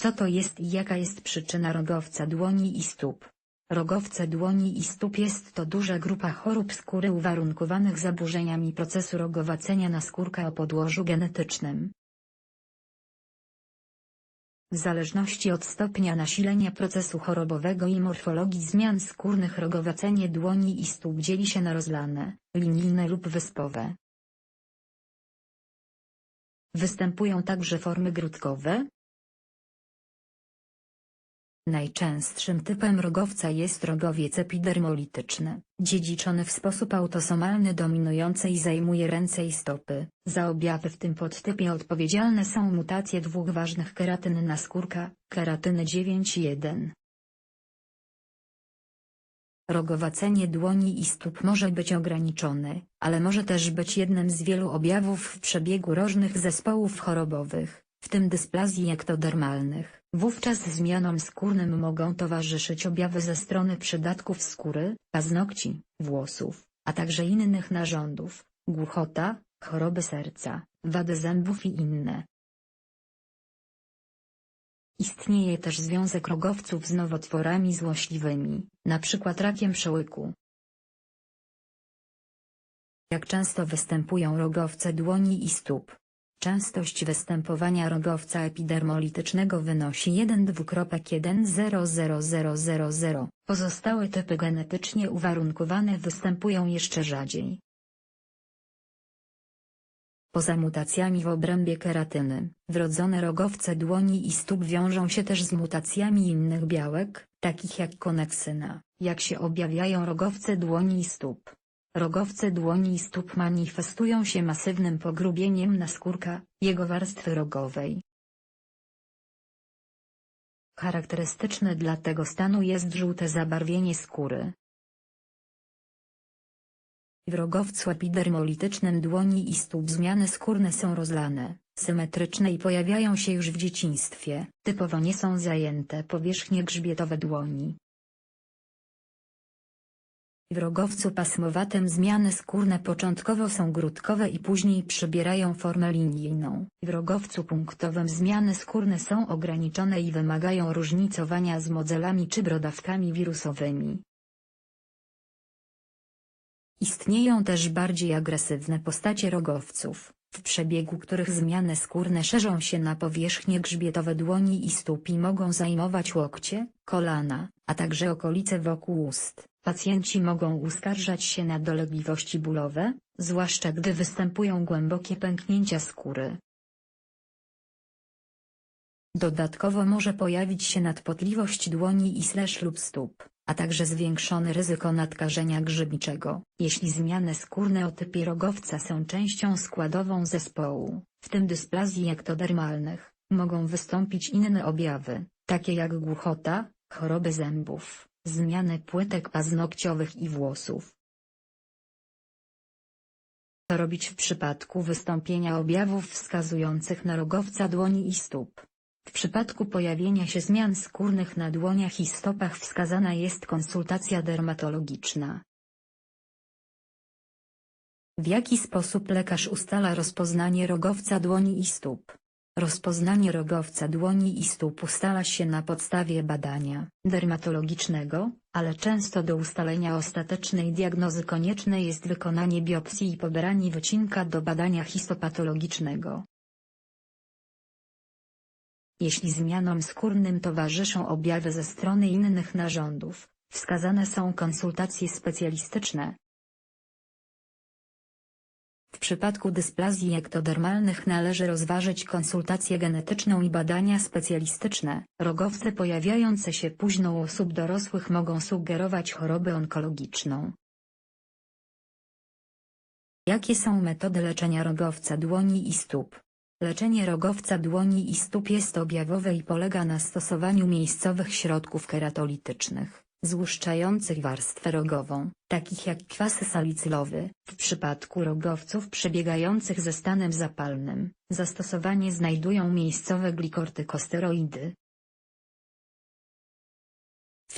Co to jest i jaka jest przyczyna rogowca dłoni i stóp? Rogowce dłoni i stóp jest to duża grupa chorób skóry uwarunkowanych zaburzeniami procesu rogowacenia naskórka o podłożu genetycznym. W zależności od stopnia nasilenia procesu chorobowego i morfologii zmian skórnych rogowacenie dłoni i stóp dzieli się na rozlane, linijne lub wyspowe. Występują także formy grudkowe, Najczęstszym typem rogowca jest rogowiec epidermolityczny, dziedziczony w sposób autosomalny dominujący i zajmuje ręce i stopy. Za objawy w tym podtypie odpowiedzialne są mutacje dwóch ważnych keratyn naskórka, keratyny 9.1. Rogowacenie dłoni i stóp może być ograniczone, ale może też być jednym z wielu objawów w przebiegu różnych zespołów chorobowych, w tym dysplazji ektodermalnych. Wówczas zmianom skórnym mogą towarzyszyć objawy ze strony przydatków skóry, paznokci, włosów, a także innych narządów, głuchota, choroby serca, wady zębów i inne. Istnieje też związek rogowców z nowotworami złośliwymi, np. rakiem przełyku. Jak często występują rogowce dłoni i stóp? Częstość występowania rogowca epidermolitycznego wynosi 1,1000000. Pozostałe typy genetycznie uwarunkowane występują jeszcze rzadziej. Poza mutacjami w obrębie keratyny, wrodzone rogowce dłoni i stóp wiążą się też z mutacjami innych białek, takich jak koneksyna. Jak się objawiają rogowce dłoni i stóp? Rogowce dłoni i stóp manifestują się masywnym pogrubieniem naskórka, jego warstwy rogowej. Charakterystyczne dla tego stanu jest żółte zabarwienie skóry. W rogowcu epidermolitycznym dłoni i stóp zmiany skórne są rozlane, symetryczne i pojawiają się już w dzieciństwie. Typowo nie są zajęte powierzchnie grzbietowe dłoni, w rogowcu pasmowatym zmiany skórne początkowo są grudkowe i później przybierają formę linijną. W rogowcu punktowym zmiany skórne są ograniczone i wymagają różnicowania z modzelami czy brodawkami wirusowymi. Istnieją też bardziej agresywne postacie rogowców, w przebiegu których zmiany skórne szerzą się na powierzchnie grzbietowe dłoni i stóp i mogą zajmować łokcie, kolana, a także okolice wokół ust. Pacjenci mogą uskarżać się na dolegliwości bólowe, zwłaszcza gdy występują głębokie pęknięcia skóry. Dodatkowo może pojawić się nadpotliwość dłoni i slash lub stóp, a także zwiększone ryzyko nadkażenia grzybiczego. Jeśli zmiany skórne o typie rogowca są częścią składową zespołu, w tym dysplazji ektodermalnych, mogą wystąpić inne objawy, takie jak głuchota, choroby zębów, zmiany płytek paznokciowych i włosów. Co robić w przypadku wystąpienia objawów wskazujących na rogowca dłoni i stóp? W przypadku pojawienia się zmian skórnych na dłoniach i stopach wskazana jest konsultacja dermatologiczna. W jaki sposób lekarz ustala rozpoznanie rogowca dłoni i stóp? Rozpoznanie rogowca dłoni i stóp ustala się na podstawie badania dermatologicznego, ale często do ustalenia ostatecznej diagnozy konieczne jest wykonanie biopsji i pobranie wycinka do badania histopatologicznego. Jeśli zmianom skórnym towarzyszą objawy ze strony innych narządów, wskazane są konsultacje specjalistyczne, w przypadku dysplazji ektodermalnych należy rozważyć konsultację genetyczną i badania specjalistyczne. Rogowce pojawiające się późno u osób dorosłych mogą sugerować chorobę onkologiczną. Jakie są metody leczenia rogowca dłoni i stóp? Leczenie rogowca dłoni i stóp jest objawowe i polega na stosowaniu miejscowych środków keratolitycznych złuszczających warstwę rogową, takich jak kwas salicylowy. W przypadku rogowców przebiegających ze stanem zapalnym, zastosowanie znajdują miejscowe glikortykosteroidy.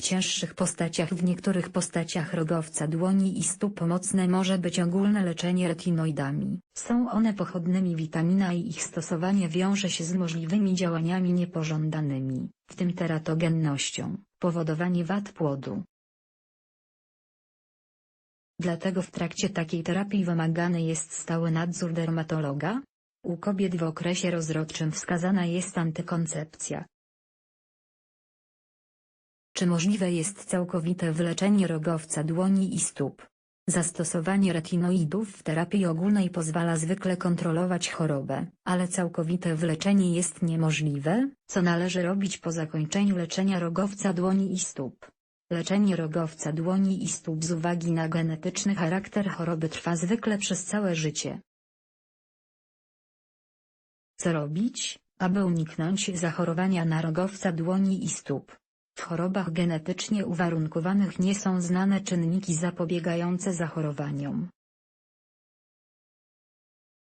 Cięższych postaciach w niektórych postaciach rogowca dłoni i stóp mocne może być ogólne leczenie retinoidami. Są one pochodnymi witamina i ich stosowanie wiąże się z możliwymi działaniami niepożądanymi, w tym teratogennością, powodowanie wad płodu. Dlatego w trakcie takiej terapii wymagany jest stały nadzór dermatologa. U kobiet w okresie rozrodczym wskazana jest antykoncepcja. Czy możliwe jest całkowite wyleczenie rogowca dłoni i stóp? Zastosowanie retinoidów w terapii ogólnej pozwala zwykle kontrolować chorobę, ale całkowite wyleczenie jest niemożliwe, co należy robić po zakończeniu leczenia rogowca dłoni i stóp. Leczenie rogowca dłoni i stóp z uwagi na genetyczny charakter choroby trwa zwykle przez całe życie. Co robić, aby uniknąć zachorowania na rogowca dłoni i stóp? W chorobach genetycznie uwarunkowanych nie są znane czynniki zapobiegające zachorowaniom.